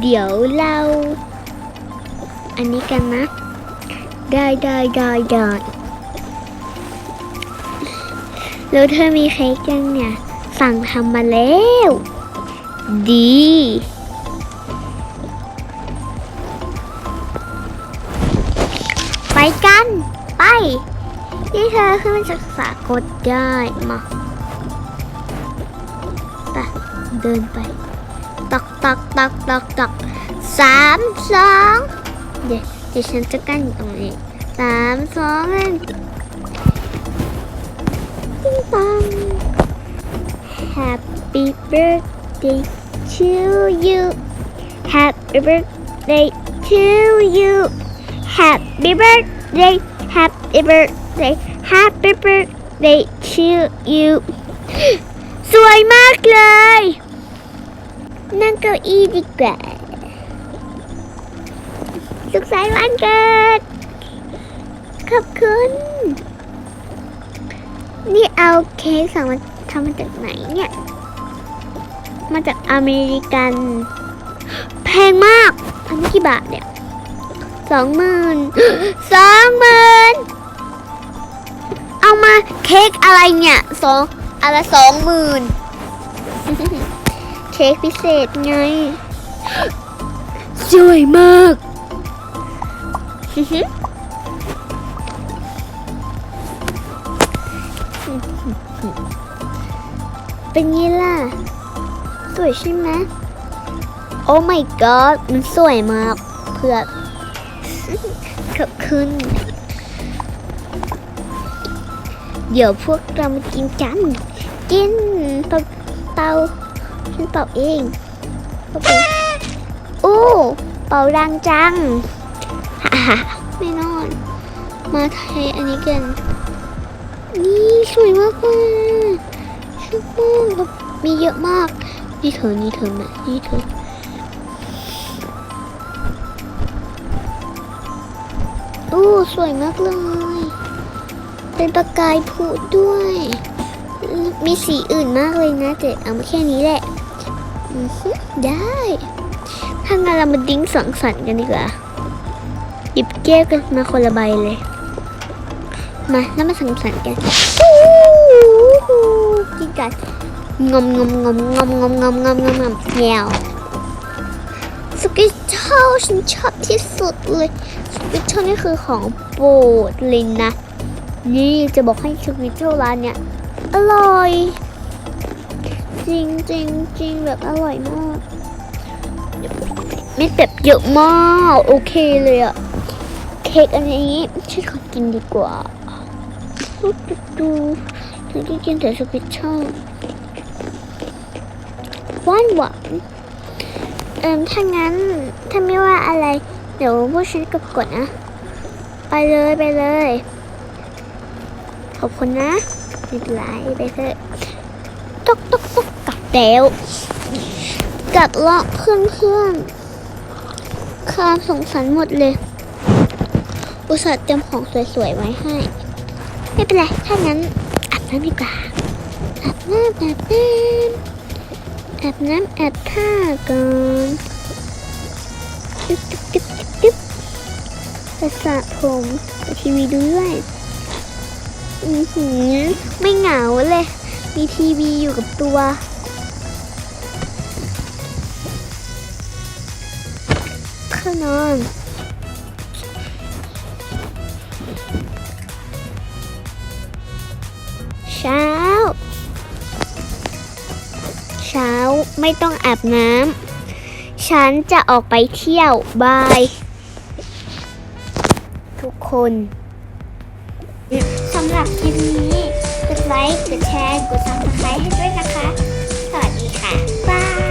เดี๋ยวเรา อันนี้กันนะ ได้ได้ได้ได้แล้วเธอมีเค้กยังเนี่ย สั่งทำมาแล้ว ดี ไปกัน ไป นี่เธอขึ้นมาจากสากดได้ มาไปเดินไป 떡떡떡떡떡떡 삼성 네 대신 잠깐 우리 삼성은 띵동 Happy birthday to you. Happy birthday to you. Happy birthday. Happy birthday. Happy birthday to you. Xuôi mát lời. นั่งเก้าอี้ดีกว่า สุขสันต์วันเกิด ขอบคุณ นี่เอาเค้กสั่งมาทำมาจากไหนเนี่ย มาจากอเมริกัน แพงมากอันนี้กี่บาทเนี่ยสองหมื่นสองหมื่นเอามาเค้กอะไรเนี่ยสองอันละสองหมื่น ค้กพิเศษไง สวยมาก เป็นไงล่ะ สวยใช่ไหมโอ้ my god มันสวยมากเพื่อนขอบคุณ เดี๋ยวพวกเรามากินกัน กินเตาเตา ฉันเป่าเองโอเคอู้ เป่าดังจังฮ่าๆไม่นอน มาไทยอันนี้กัน นี่สวยมากเลยสวยมากแบบมีเยอะมาก นี่เธอ นี่เธอนะนี่เธออู้สวยมากเลย เป็นประกายผุด้วย มีสีอื่นมากเลยนะแต่เอามาแค่นี้แหละ ได้ ถ้างั้นเรามาดิ้งสังสรรค์กันดีกว่า หยิบแก้วกันมาคนละใบเลย มาแล้วมาสังสรรค์กันอู้หูกินกันงอมงอมงอมงอมงอมงอมงอมงอมงอมแยวสกิทเทิลฉันชอบที่สุดเลยสกิทเทิลนี่คือของโปรดเลยนะ นี่จะบอกให้สกิทเทิลร้านเนี่ยอร่อย จริงจริงจริงแบบอร่อยมากไม่แบบเยอะมากโอเคเลยอะเค้กอันนี้ฉันขอกินดีกว่าดูดูดูถึงที่กินแต่สกิทเทิลหวานหวานเอิมถ้างั้นถ้าไม่ว่าอะไร เดี๋ยวพวกฉันกดกดนะ ไปเลยไปเลย ขอบคุณนะไม่เป็นไรไปเถอะ ตกกลับแล้วกลับละเพื่อนเพื่อนความสงสารหมดเลย อุตส่าห์เตรียมของสวยๆไว้ให้ ไม่เป็นไร ถ้างั้นอาบน้ำดีกว่าอาบน้ำอาบน้ำอาบน้ำอาบท่าก่อนจึ๊บจึ๊บจึ๊บจึ๊บสระผมดูทีวีดูด้วยอือหือไม่เหงาเลย มีทีวีอยู่กับตัว นอน เช้า เช้าไม่ต้องอาบน้ำ ฉันจะออกไปเที่ยวบาย ทุกคนสำหรับคลิปนี้กดไลค์ กดแชร์ กดซับสไครต์ให้ด้วยนะคะ สวัสดีค่ะ บาย